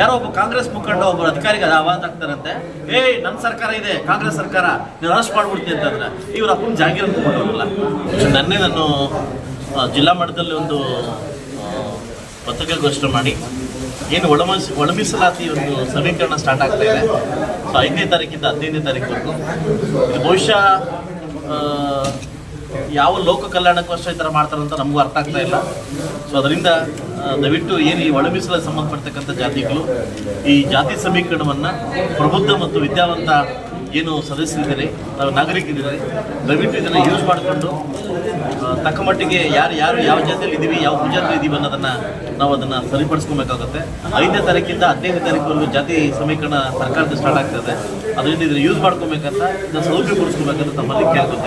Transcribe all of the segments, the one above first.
ಯಾರೋ ಒಬ್ಬ ಕಾಂಗ್ರೆಸ್ ಮುಖಂಡ ಒಬ್ಬ ಅಧಿಕಾರಿಗೆ ಆವಾಜ್ ಆಗ್ತಾರಂತೆ ಏಯ್ ನನ್ನ ಸರ್ಕಾರ ಇದೆ, ಕಾಂಗ್ರೆಸ್ ಸರ್ಕಾರ, ನೀವು ಅರೆಸ್ಟ್ ಮಾಡ್ಬಿಡ್ತೀನಿ ಅಂತಂದ್ರೆ ಇವ್ರ ಅಪ್ಪನ ಜಾಗೀರ್ ಅಂತ ಕೊಟ್ಟವ್ರಲ್ಲ ನನ್ನೇ ನಾನು ಜಿಲ್ಲಾ ಮಟ್ಟದಲ್ಲಿ ಒಂದು ಪತ್ರಿಕಾಗೋಷ್ಠಿ ಮಾಡಿ, ಏನು ಒಳಮೀಸ್, ಒಳಮೀಸಲಾತಿ ಒಂದು ಸಮೀಕರಣ ಸ್ಟಾರ್ಟ್ ಆಗ್ತಾ ಇದೆ. ಸೊ ಐದನೇ ತಾರೀಕಿಂದ ಹದಿನೈದನೇ ತಾರೀಕುವರೆಗೂ. ಇದು ಬಹುಶಃ ಯಾವ ಲೋಕ ಕಲ್ಯಾಣಕ್ಕೋಸ್ಕರ ಈ ಥರ ಮಾಡ್ತಾರಂತ ನಮಗೂ ಅರ್ಥ ಆಗ್ತಾ ಇಲ್ಲ. ಸೊ ಅದರಿಂದ ದಯವಿಟ್ಟು ಏನು ಈ ಒಳ ಮೀಸಲಾತಿ ಜಾತಿಗಳು, ಈ ಜಾತಿ ಸಮೀಕರಣವನ್ನು ಪ್ರಬುದ್ಧ ಮತ್ತು ವಿದ್ಯಾವಂತ ಏನು ಸದಸ್ಯರಿದ್ದಾರೆ ನಾವು ನಾಗರಿಕರಿದ್ದಾರೆ, ದಯವಿಟ್ಟು ಇದನ್ನು ಯೂಸ್ ಮಾಡಿಕೊಂಡು ತಕ್ಕ ಮಟ್ಟಿಗೆ ಯಾರು ಯಾರು ಯಾವ ಜಾತಿಯಲ್ಲಿ ಇದ್ದೀವಿ ಯಾವ ಪೂಜಾದಲ್ಲಿ ಇದ್ದೀವಿ ಅನ್ನೋದನ್ನು ನಾವು ಅದನ್ನು ಸರಿಪಡಿಸ್ಕೊಬೇಕಾಗುತ್ತೆ. ಐದನೇ ತಾರೀಕಿಂದ ಹದಿನೈದನೇ ತಾರೀಕುವರೆಗೂ ಜಾತಿ ಸಮೀಕರಣ ಸರ್ಕಾರದ ಸ್ಟಾರ್ಟ್ ಆಗ್ತದೆ ಅದರಿಂದ ಇದನ್ನು ಯೂಸ್ ಮಾಡ್ಕೊಬೇಕಂತ, ಇದನ್ನು ಕೊಡಿಸ್ಕೊಬೇಕಂತ ತಮ್ಮಲ್ಲಿ ಕೇಳ್ಕೊತೇನೆ ಮತ್ತು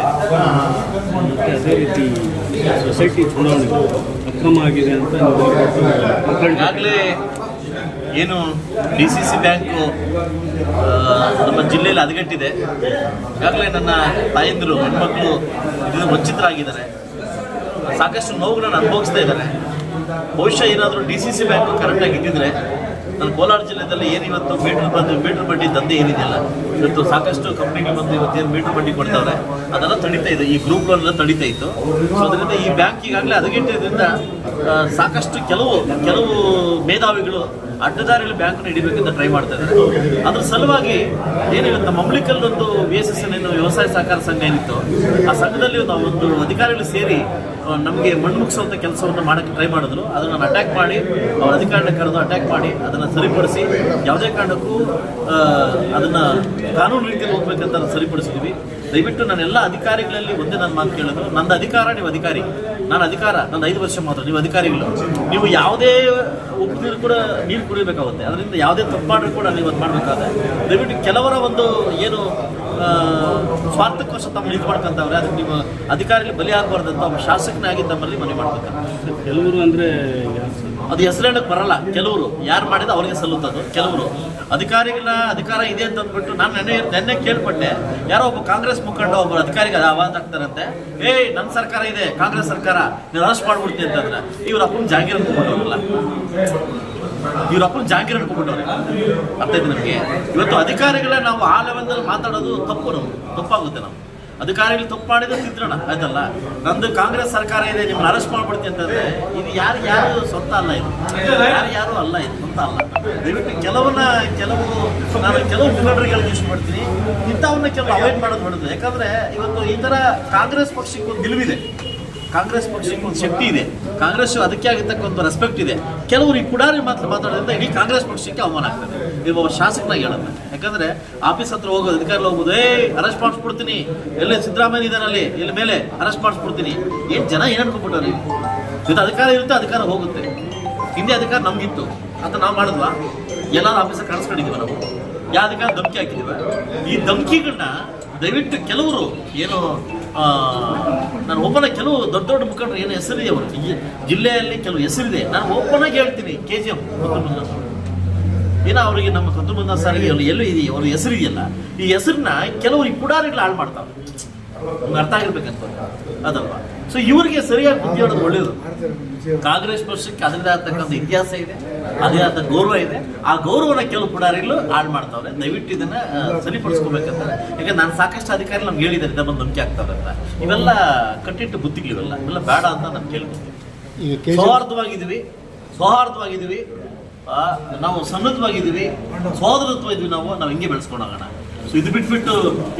ಸೊಸೈಟಿ ಚುನಾವಣೆ ಅಕ್ರಮ ಆಗಿದೆ ಅಂತ ಈಗಾಗಲೇ ಏನು ಡಿ ಸಿ ಸಿ ಬ್ಯಾಂಕು ನಮ್ಮ ಜಿಲ್ಲೆಯಲ್ಲಿ ಹದಗೆಟ್ಟಿದೆ ಈಗಾಗಲೇ ನನ್ನ ತಾಯಂದಿರು, ಹೆಣ್ಮಕ್ಳು ಇದರಿಂದ ವಂಚಿತರಾಗಿದ್ದಾರೆ. ಸಾಕಷ್ಟು ನೋವುಗಳನ್ನು ಅನುಭವಿಸ್ತಾ ಇದ್ದಾರೆ. ಬಹುಶಃ ಏನಾದರೂ ಡಿ ಸಿ ಸಿ ಬ್ಯಾಂಕು ಕರೆಕ್ಟಾಗಿ ಇದ್ದಿದ್ರೆ ನನ್ನ ಕೋಲಾರ ಜಿಲ್ಲೆಯಲ್ಲಿ ಏನಿವತ್ತು ಮೀಟರ್ ಬಂದು ಮೀಟರ್ ಬಡ್ಡಿ ದಂಧೆ ಏನಿದೆಯಲ್ಲ ಇವತ್ತು ಸಾಕಷ್ಟು ಕಂಪ್ನಿಗಳು ಬಂದು ಇವತ್ತೇನು ಮೀಟರ್ ಬಡ್ಡಿ ಕೊಡ್ತಾವ್ರೆ ಅದೆಲ್ಲ ತಡೀತಾ ಇದೆ ಈ ಗ್ರೂಪ್ ಲೋನ್ ಎಲ್ಲ ತಡೀತಾ ಇತ್ತು. ಸೊ ಅದರಿಂದ ಈ ಬ್ಯಾಂಕ್ ಈಗಾಗಲೇ ಹದಗೆಟ್ಟಿದ್ರಿಂದ ಆ, ಸಾಕಷ್ಟು ಕೆಲವು ಕೆಲವು ಮೇಧಾವಿಗಳು ಅಡ್ಡದಾರಿಯಲ್ಲಿ ಬ್ಯಾಂಕ್ನ ಹಿಡಿಬೇಕಂತ ಟ್ರೈ ಮಾಡ್ತಾ ಇದ್ದಾರೆ. ಅದ್ರ ಸಲುವಾಗಿ ಏನಿರುತ್ತೆ ಮಮ್ಲಿಕಲ್ಲೊಂದು ಬಿ ಎಸ್ ಎಸ್ ಏನು ವ್ಯವಸಾಯ ಸಹಕಾರ ಸಂಘ ಏನಿತ್ತು ಆ ಸಂಘದಲ್ಲಿ ನಾವು ಒಂದು ಅಧಿಕಾರಿಗಳು ಸೇರಿ ನಮಗೆ ಮಣ್ಣು ಮುಗಿಸುವಂಥ ಕೆಲಸವನ್ನು ಮಾಡೋಕ್ಕೆ ಟ್ರೈ ಮಾಡಿದ್ರು. ಅದನ್ನು ನಾನು ಅಟ್ಯಾಕ್ ಮಾಡಿ, ಅವ್ರ ಅಧಿಕಾರಿನ ಕರೆದು ಅಟ್ಯಾಕ್ ಮಾಡಿ, ಅದನ್ನು ಸರಿಪಡಿಸಿ, ಯಾವುದೇ ಕಾರಣಕ್ಕೂ ಅದನ್ನು ಕಾನೂನು ರೀತಿಯಲ್ಲಿ ಹೋಗ್ಬೇಕಂತ ನಾನು ಸರಿಪಡಿಸಿದ್ವಿ. ದಯವಿಟ್ಟು ನಾನು ಎಲ್ಲ ಅಧಿಕಾರಿಗಳಲ್ಲಿ ಒಂದೇ ನನ್ನ ಮಾತು ಕೇಳಿದ್ರು. ನಂದು ಅಧಿಕಾರ, ನೀವು ಅಧಿಕಾರಿ. ನಾನು ಅಧಿಕಾರ, ನಂದು ಐದು ವರ್ಷ ಮಾತ್ರ, ನೀವು ಅಧಿಕಾರಿಗಳು. ನೀವು ಯಾವುದೇ ಉಪ್ಪು ಕೂಡ, ನೀರು ಕುಡಿಬೇಕಾಗುತ್ತೆ. ಅದರಿಂದ ಯಾವುದೇ ತಪ್ಪು ಮಾಡಿದ್ರು ಕೂಡ ನೀವು ಅದು ಮಾಡಬೇಕಾದ್ರೆ. ದಯವಿಟ್ಟು ಕೆಲವರ ಒಂದು ಏನು ಸ್ವಾರ್ಥಕ್ಕೋಸ್ಕರ ತಮ್ಮ ಇದು ಮಾಡ್ಕೊಂತವ್ರೆ, ಅದಕ್ಕೆ ನೀವು ಅಧಿಕಾರಿಗಳು ಬಲಿ ಆಗಬಾರ್ದಂತ ಒಬ್ಬ ಶಾಸಕನಾಗಿ ತಮ್ಮಲ್ಲಿ ಮನವಿ ಮಾಡ್ಬೇಕು ಕೆಲವರು ಅಂದರೆ ಅದು ಹೆಸರೇಳಕ್ಕೆ ಬರಲ್ಲ ಕೆಲವರು. ಯಾರು ಮಾಡಿದ ಅವರಿಗೆ ಸಲ್ಲುತ್ತದು ಕೆಲವರು. ಅಧಿಕಾರಿಗಳ ಅಧಿಕಾರ ಇದೆ ಅಂತ ಅಂದ್ಬಿಟ್ಟು ನಾನು ನೆನ್ನೆ ನೆನ್ನೆ ಕೇಳ್ಪಟ್ಟೆ. ಯಾರೋ ಒಬ್ಬ ಕಾಂಗ್ರೆಸ್ ಮುಖಂಡ ಒಬ್ಬ ಅಧಿಕಾರಿಗೆ ಆವಾಜ್ ಆಗ್ತಾರಂತೆ ಏಯ್ ನನ್ನ ಸರ್ಕಾರ ಇದೆ ಕಾಂಗ್ರೆಸ್ ಸರ್ಕಾರ ನೀವು ಅರೆಸ್ಟ್ ಮಾಡ್ಬಿಡ್ತೀನಿ ಅಂತಂದ್ರೆ ಇವ್ರ ಅಪ್ಪನ ಜಾಗೀರ್ ಅನ್ಕೊಂಡವ್ರಲ್ಲ ಇವ್ರ ಅಪ್ಪನ ಜಾಗೀರ್ ಅನ್ಕೊಂಡ್ಬಿಟ್ಟವ್ರೆ ಅರ್ಥ ಇದೆ ನಮಗೆ? ಇವತ್ತು ಅಧಿಕಾರಿಗಳ ನಾವು ಆ ಲೆವೆಲ್ದಲ್ಲಿ ಮಾತಾಡೋದು ತಪ್ಪು ನಾವು ತಪ್ಪಾಗುತ್ತೆ ನಾವು ಅಧಿಕಾರಿಗಳು ತಪ್ಪು ಮಾಡಿದ್ರೆ ತಿದ್ರೋಣ ಆಯ್ತಲ್ಲ? ನಂದು ಕಾಂಗ್ರೆಸ್ ಸರ್ಕಾರ ಇದೆ, ನಿಮ್ಮನ್ನ ಅರೆಸ್ಟ್ ಮಾಡ್ಬಿಡ್ತೀನಿ ಅಂತಂದ್ರೆ, ಇದು ಯಾರು ಯಾರು ಸ್ವಂತ ಅಲ್ಲ ಇದು? ಯಾರು ಯಾರು ಅಲ್ಲ ಇದು, ಸ್ವಂತ ಅಲ್ಲ. ದಯವಿಟ್ಟು ಕೆಲವನ್ನ, ಕೆಲವು, ನಾನು ಕೆಲವು ಮಿಲಿಟರಿಗಳಿಗೆ ಇಷ್ಟ ಮಾಡ್ತೀನಿ. ಇಂಥವನ್ನ ಕೆಲವು ಅವಾಯ್ಡ್ ಮಾಡೋದು ಹೊಡೆದು ಯಾಕಂದ್ರೆ ಇವತ್ತು ಈ ತರ ಕಾಂಗ್ರೆಸ್ ಪಕ್ಷಕ್ಕೆ ಒಂದು ನಿಲುವಿದೆ. ಕಾಂಗ್ರೆಸ್ ಪಕ್ಷಕ್ಕೆ ಒಂದು ಶಕ್ತಿ ಇದೆ. ಕಾಂಗ್ರೆಸ್ ಅದಕ್ಕೆ ಆಗಿರ್ತಕ್ಕಂಥ ರೆಸ್ಪೆಕ್ಟ್ ಇದೆ. ಕೆಲವರು ಈ ಪುಡಾರಿ ಮಾತ್ರ ಮಾತಾಡೋದ್ರಿಂದ ಇಡೀ ಕಾಂಗ್ರೆಸ್ ಪಕ್ಷಕ್ಕೆ ಅವಮಾನ ಆಗ್ತದೆ. ಇದು ಒಬ್ಬ ಶಾಸಕನಾಗಿ ಹೇಳುತ್ತೆ ಯಾಕಂದ್ರೆ ಆಫೀಸ್ ಹತ್ರ ಹೋಗೋದು ಅಧಿಕಾರಿ ಹೋಗ್ಬೋದು ಏ ಅರೆಸ್ಟ್ ಮಾಡಿಸ್ಬಿಡ್ತೀನಿ. ಎಲ್ಲಿ ಸಿದ್ದರಾಮಯ್ಯ ಇದಾನಲ್ಲಿ ಇಲ್ಲಿ ಮೇಲೆ ಅರೆಸ್ಟ್ ಮಾಡಿಸ್ಬಿಡ್ತೀನಿ. ಏನು ಜನ ಏನು ಅನ್ಕೊಂಡ್ಬಿಟ್ಟವ್ರೆ ಇದು ಅಧಿಕಾರ ಇರುತ್ತೆ, ಅಧಿಕಾರ ಹೋಗುತ್ತೆ. ಹಿಂದೆ ಅಧಿಕಾರ ನಮ್ಗಿತ್ತು. ಅಂತ ನಾವು ಮಾಡಿದ್ವಾ? ಎಲ್ಲಾರು ಆಫೀಸಲ್ಲಿ ಕಾಣಿಸ್ಕೊಂಡಿದೀವ ನಾವು. ಯಾವ ಅಧಿಕಾರ ಧಮಕಿ ಹಾಕಿದೀವ ಈ ಧಮಕಿಗಳನ್ನ ದಯವಿಟ್ಟು ಕೆಲವರು ಏನು ನಾನು ಒಬ್ಬನ ಕೆಲವು ದೊಡ್ಡ ದೊಡ್ಡ ಮುಖಂಡರು ಏನು ಹೆಸರಿದೆ ಅವರು. ಜಿಲ್ಲೆಯಲ್ಲಿ ಕೆಲವು ಹೆಸರಿದೆ. ನಾನು ಒಬ್ಬನಾಗಿ ಹೇಳ್ತೀನಿ, ಕೆ ಜಿ ಎಫ್ ಏನೋ ಅವರಿಗೆ ನಮ್ಮ ಕದ್ದುಮಂದ ಸಾರಿಗೆ ಎಲ್ಲೂ ಇದೆಯಾ? ಅವ್ರ ಹೆಸರಿದೆಯಲ್ಲ ಈ ಹೆಸರನ್ನ ಕೆಲವರು ಈ ಪುಡಾರಿಗಳು ಹಾಳು ಮಾಡ್ತಾರೆ. ನಿಮ್ಗೆ ಅರ್ಥ ಆಗಿರ್ಬೇಕಂತ ಅದಲ್ವಾ? ಸೊ ಇವರಿಗೆ ಸರಿಯಾಗಿ ಬುದ್ಧಿ ಹೇಳೋದು ಒಳ್ಳೇದು. ಕಾಂಗ್ರೆಸ್ ಪಕ್ಷಕ್ಕೆ ಅದರದೇ ಆಗ್ತಕ್ಕಂಥ ಇತಿಹಾಸ ಇದೆ ಅದೇ ಆದ ಗೌರವ ಇದೆ. ಆ ಗೌರವನ ಕೆಲವು ಪುಡಾರಿಗಳು ಹಾಳು ಮಾಡ್ತಾವ್ರೆ. ದಯವಿಟ್ಟು ಇದನ್ನ ಸರಿಪಡಿಸ್ಕೋಬೇಕಂತಾರೆ ಸರಿಪಡಿಸ್ಕೋಬೇಕಂತ. ಯಾಕಂದ್ರೆ ನಾನು ಸಾಕಷ್ಟು ಅಧಿಕಾರಿ ನಮ್ಗೆ ಹೇಳಿದ್ದಾರೆ ಇದನ್ನ ಬಂದು ನಂಬಿಕೆ ಆಗ್ತಾವ್ರೆ ಅಂತ. ಇವೆಲ್ಲ ಕಟ್ಟಿಟ್ಟು ಬುದ್ಧಿಗಳಿವೆಲ್ಲ. ಇವೆಲ್ಲ ಬೇಡ ಅಂತ ನಾನು ಕೇಳ್ಕೊತೀನಿ ಸೌಹಾರ್ದವಾಗಿದ್ದೀವಿ. ಸೌಹಾರ್ದವಾಗಿದ್ದೀವಿ. ನಾವು ಸನ್ನದ್ಧವಾಗಿದ್ದೀವಿ ಸೋದರತ್ವ ಇದ್ವಿ ನಾವು ನಾವು ಹಿಂಗೆ ಬೆಳೆಸ್ಕೊಂಡು ಹೋಗೋಣ. ಸೊ ಇದು ಬಿಟ್ಬಿಟ್ಟು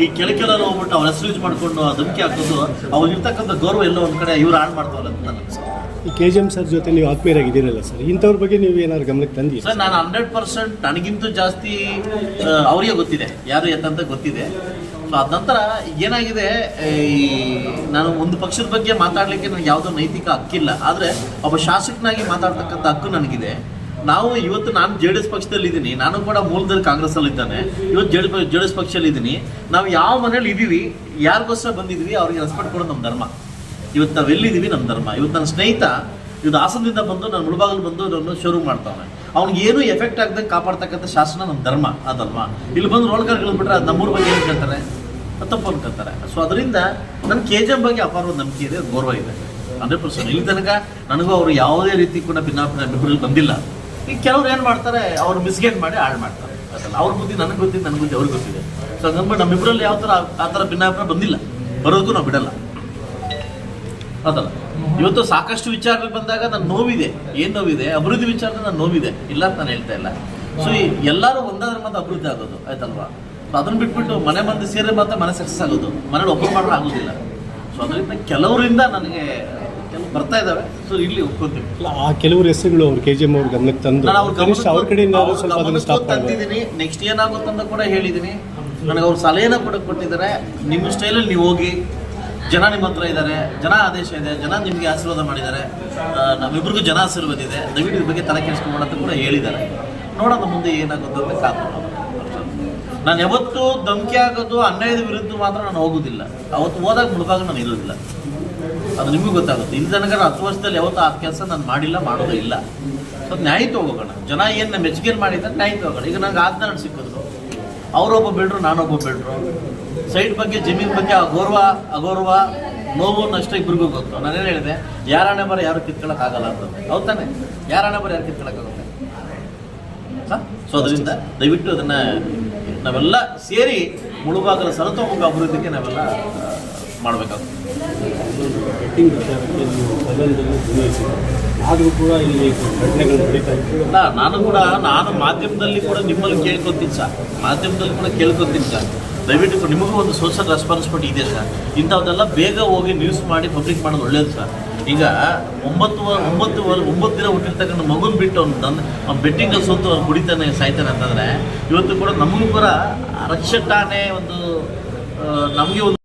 ಈ ಕೆಲ ಕೆಲ ಹೋಗ್ಬಿಟ್ಟು ಅವ್ರ ಹೆಸರು ಯೂಸ್ ಮಾಡ್ಕೊಂಡು ಆ ಧಮಕಿ ಹಾಕೋದು ಅವ್ರು ಇರ್ತಕ್ಕಂಥ ಗೌರವ ಎಲ್ಲ ಒಂದು ಕಡೆ ಇವ್ರು ಹಾಳು ಮಾಡ್ತಾವಲ್ಲ ಅಂತ ನನಗೆ. ಈ ಕೆ ಜಿ ಎಂ ಸರ್ ಜೊತೆ ನೀವು ಆತ್ಮೀಯರಾಗಿದ್ದೀರಲ್ಲ ಸರ್ ಇಂಥವ್ರ ಬಗ್ಗೆ ನೀವು ಏನಾದ್ರು ಗಮನಕ್ಕೆ ತಂದಿ ಸರ್ ನಾನು ಹಂಡ್ರೆಡ್ ಪರ್ಸೆಂಟ್ ನನಗಿಂತ ಜಾಸ್ತಿ ಅವರಿಗೆ ಗೊತ್ತಿದೆ ಯಾರು ಎತ್ತಂತ ಗೊತ್ತಿದೆ. ಸೊ ಅದ ನಂತರ ಏನಾಗಿದೆ ಈ ನಾನು ಒಂದು ಪಕ್ಷದ ಬಗ್ಗೆ ಮಾತಾಡಲಿಕ್ಕೆ ನನಗೆ ಯಾವುದೋ ನೈತಿಕ ಹಕ್ಕಿಲ್ಲ. ಆದರೆ ಒಬ್ಬ ಶಾಸಕನಾಗಿ ಮಾತಾಡ್ತಕ್ಕಂಥ ಹಕ್ಕು ನನಗಿದೆ. ನಾವು ಇವತ್ತು ನಾನು ಜೆ ಡಿ ಎಸ್ ಪಕ್ಷದಲ್ಲಿ ಇದ್ದೀನಿ. ನಾನು ಕೂಡ ಮೂಲದಲ್ಲಿ ಕಾಂಗ್ರೆಸ್ ಅಲ್ಲಿ ಇದ್ದಾನೆ ಇವತ್ತು ಜೆ ಜೆ ಡಿ ಎಸ್ ಪಕ್ಷದಲ್ಲಿ ಇದ್ದೀನಿ. ನಾವು ಯಾವ ಮನೇಲಿ ಇದ್ದೀವಿ, ಯಾರಿಗೋಸ್ಕರ ಬಂದಿದ್ದೀವಿ, ಅವ್ರಿಗೆ ರೆಸ್ಪೆಕ್ಟ್ ಕೊಡೋದು ನಮ್ಮ ಧರ್ಮ. ಇವತ್ತು ನಾವು ಎಲ್ಲಿದ್ದೀವಿ, ನಮ್ಮ ಧರ್ಮ. ಇವತ್ತು ನನ್ನ ಸ್ನೇಹಿತ ಇವತ್ತು ಹಾಸನದಿಂದ ಬಂದು ನಾನು ಮುಳುಬಾಗಲ್ ಬಂದು ನಾನು ಶೋರೂಮ್ ಮಾಡ್ತಾವೆ ಅವ್ನಿಗೆ ಏನು ಎಫೆಕ್ಟ್ ಆಗದೆ ಕಾಪಾಡ್ತಕ್ಕಂಥ ಶಾಸನ ನಮ್ಮ ಧರ್ಮ ಅದಲ್ವಾ ಇಲ್ಲಿ ಬಂದು ರೋಲ್ ಕಾರ್ ಬಿಟ್ರೆ ಅದು ನಮ್ಮೂರ ಬಗ್ಗೆ ಏನು ಕೇಳ್ತಾರೆ? ತಪ್ಪು ಅನ್ಕೊಂತಾರೆ ಸೊ ಅದರಿಂದ ನನ್ನ ಕೆ ಜಿ ಎಂ ಬಗ್ಗೆ ಅಪಾರ ನಂಬಿಕೆ ಇದೆ ಗೌರವ ಇದೆ. Hundred percent. ಇಲ್ಲಿ ತನಕ ನನಗೂ ಅವರು ಯಾವುದೇ ರೀತಿ ಕೂಡ ಭಿನ್ನಾಭಿಪ್ರಾಯ ಬಂದಿಲ್ಲ. ಈಗ ಕೆಲವ್ರು ಏನು ಮಾಡ್ತಾರೆ, ಅವ್ರು ಮಿಸ್ಗೇಟ್ ಮಾಡಿ ಹಾಳು ಮಾಡ್ತಾರೆ. ಅದಲ್ಲ ಅವ್ರ ಬುದ್ಧಿ ನನಗೆ ಗೊತ್ತಿದೆ ನನಗೆ ಬುದ್ಧಿ ಅವ್ರಿಗೆ ಗೊತ್ತಿದೆ. ಸೊ ನಮ್ಮ ನಮ್ಮಿಬ್ಬರಲ್ಲಿ ಯಾವ ಥರ ಆ ಥರ ಭಿನ್ನಾಭಿಪ್ರಾಯ ಬಂದಿಲ್ಲ. ಬರೋದಕ್ಕೂ ನಾವು ಬಿಡಲ್ಲ. ಅದಲ್ಲ. ಇವತ್ತು ಸಾಕಷ್ಟು ವಿಚಾರಗಳು ಬಂದಾಗ ನನ್ನ ನೋವಿದೆ. ಏನು ನೋವಿದೆ? ಅಭಿವೃದ್ಧಿ ವಿಚಾರದ ನನ್ನ ನೋವಿದೆ. ಇಲ್ಲ ಅಂತ ನಾನು ಹೇಳ್ತಾ ಇಲ್ಲ. ಸೊ ಈ ಎಲ್ಲರೂ ಒಂದಾದ್ರೆ ಮಾತ್ರ ಅಭಿವೃದ್ಧಿ ಆಗೋದು. ಆಯ್ತಲ್ವಾ? ಸೊ ಅದನ್ನ ಬಿಟ್ಬಿಟ್ಟು ಮನೆ ಮಂದಿ ಸೇರಿ ಮಾತ್ರ ಮನೆ ಸಕ್ಸಸ್ ಆಗೋದು. ಮನೇಲಿ ಒಬ್ಬರು ಮಾಡಿದ್ರೆ ಆಗೋದಿಲ್ಲ. ಸೊ ಅದರಿಂದ ಕೆಲವರಿಂದ ನನಗೆ ಕೆಲವು ಬರ್ತಾ ಇದ್ದಾವೆ. ಸೊ ಇಲ್ಲಿ ಒಪ್ಕೊಂತೀವಿ ಆ ಕೆಲವರು ಹೆಸರುಗಳು ಅವ್ರು ಕೆ ಜಿ ಎಂ ಅವ್ರ ಗಮನಕ್ಕೆ ತಂದು ನಾನು ಅವ್ರ ಕನಿಷ್ಠ ಅವ್ರ ಕಡೆಯಿಂದ ಆದ್ರೂ ಸ್ವಲ್ಪ ಅದನ್ನು ಸ್ಟಾಪ್ ತಂದಿದ್ದೀನಿ. ನೆಕ್ಸ್ಟ್ ಏನಾಗುತ್ತೆ ಅಂತ ಕೂಡ ಹೇಳಿದ್ದೀನಿ. ನನಗೆ ಅವ್ರು ಸಲಹೆನ ಕೂಡ ಕೊಟ್ಟಿದ್ದಾರೆ. ನಿಮ್ಮ ಸ್ಟೈಲಲ್ಲಿ ನೀವು ಹೋಗಿ ಜನ ನಿಮ್ಮ ಹತ್ರ ಇದ್ದಾರೆ ಜನ ಆದೇಶ ಇದೆ ಜನ ನಿಮಗೆ ಆಶೀರ್ವಾದ ಮಾಡಿದ್ದಾರೆ. ಆ, ನಮ್ಮಿಬ್ರಿಗೂ ಜನ ಆಶೀರ್ವಾದ ಇದೆ. ದಯವಿಟ್ಟು ಇದ್ರ ಬಗ್ಗೆ ತಲೆ ಕೆಡಿಸ್ಕೊಂಡು ಅಂತ ಕೂಡ ಹೇಳಿದ್ದಾರೆ. ನೋಡೋಣ ಮುಂದೆ ಏನಾಗುತ್ತೆ ಅಂತ ಕಾದು ನಾನು ಯಾವತ್ತೂ ಧಮಕಿ ಆಗೋದು ಅನ್ಯಾಯದ ವಿರುದ್ಧ ಮಾತ್ರ ನಾನು ಹೋಗೋದಿಲ್ಲ. ಅವತ್ತು ಹೋದಾಗ ಮುಳುಗಾಗ ನಾನು ಇರೋದಿಲ್ಲ. ಅದು ನಿಮಗೂ ಗೊತ್ತಾಗುತ್ತೆ. ಇಲ್ಲಿ ತನಕ ಹತ್ತು ವರ್ಷದಲ್ಲಿ ಯಾವತ್ತೂ ಆ ಕೆಲಸ ನಾನು ಮಾಡಿಲ್ಲ, ಮಾಡೋದು ಇಲ್ಲ. ಸೊ ನ್ಯಾಯ ಹೋಗೋಣ ಜನ ಏನು ಮೆಚ್ಚುಗೆ ಮಾಡಿದ್ರೆ ನ್ಯಾಯ ಹೋಗೋಣ ಈಗ ನಂಗೆ ಆಜ್ಞಾನ ಸಿಕ್ಕಿದ್ರು ಅವರೊಬ್ಬ ಬಿಡ್ರು, ನಾನೊಬ್ಬ ಬಿಡ್ರು. ಸೈಟ್ ಬಗ್ಗೆ, ಜಮೀನ್ ಬಗ್ಗೆ ಅಗೌರವ ಅಗೌರವ, ನೋವು ನಷ್ಟ ಇಬ್ಬರಿಗೂ ಗೊತ್ತು. ನಾನೇನು ಹೇಳಿದೆ? ಯಾರಾಣೆ ಬರ ಯಾರು ಕಿತ್ಕೊಳ್ಳೋಕ್ಕಾಗಲ್ಲ ಅಂತ ಹೌದ್ ತಾನೆ? ಯಾರಾಣೆ ಬರ ಯಾರು ಕಿತ್ಕೊಳ್ಳೋಕ್ಕಾಗುತ್ತೆ ಸೊ ಅದರಿಂದ ದಯವಿಟ್ಟು ಅದನ್ನ ನಾವೆಲ್ಲ ಸೇರಿ ಮುಳುಬಾಗಲ ಸರತೋಮುಖ ಅಭಿವೃದ್ಧಿಗೆ ನಾವೆಲ್ಲ ಧ್ವನಿಸಿದ್ದೀರಿ ಆದರೂ ಕೂಡ ಇಲ್ಲಿ ಘಟನೆಗಳು ಇತ್ತು ನಾನು ಕೂಡ, ನಾನು ಮಾಧ್ಯಮದಲ್ಲಿ ಕೂಡ ನಿಮ್ಮಲ್ಲಿ ಕೇಳ್ಕೊತೀನಿ ಸರ್. ಮಾಧ್ಯಮದಲ್ಲಿ ಕೂಡ ಕೇಳ್ಕೊತೀನಿ ಸರ್. ದಯವಿಟ್ಟು ನಿಮಗೂ ಒಂದು ಸೋಷಿಯಲ್ ರೆಸ್ಪಾನ್ಸಿಬಿಲಿಟಿ ಇದೆ ಸರ್. ಇಂಥದ್ದೆಲ್ಲ ಬೇಗ ಹೋಗಿ ನ್ಯೂಸ್ ಮಾಡಿ ಪಬ್ಲಿಕ್ ಮಾಡೋದು ಒಳ್ಳೇದು ಸರ್. ಈಗ ಒಂಬತ್ತು ಒಂಬತ್ತು ಒಂಬತ್ತು ದಿನ ಹುಟ್ಟಿರ್ತಕ್ಕಂಥ ಮಗುನ ಬಿಟ್ಟು ಅವ್ನು ಅವ್ನು ಬೆಟ್ಟಿಂಗಲ್ಲಿ ಸೋತು ಅವ್ನು ಕುಡಿತಾನೆ, ಸಾಯ್ತಾನೆ ಅಂತಂದರೆ, ಇವತ್ತು ಕೂಡ ನಮಗೂ ಕೂಡ ರಕ್ಷಕಾನೆ ಒಂದು ನಮಗೆ ಒಂದು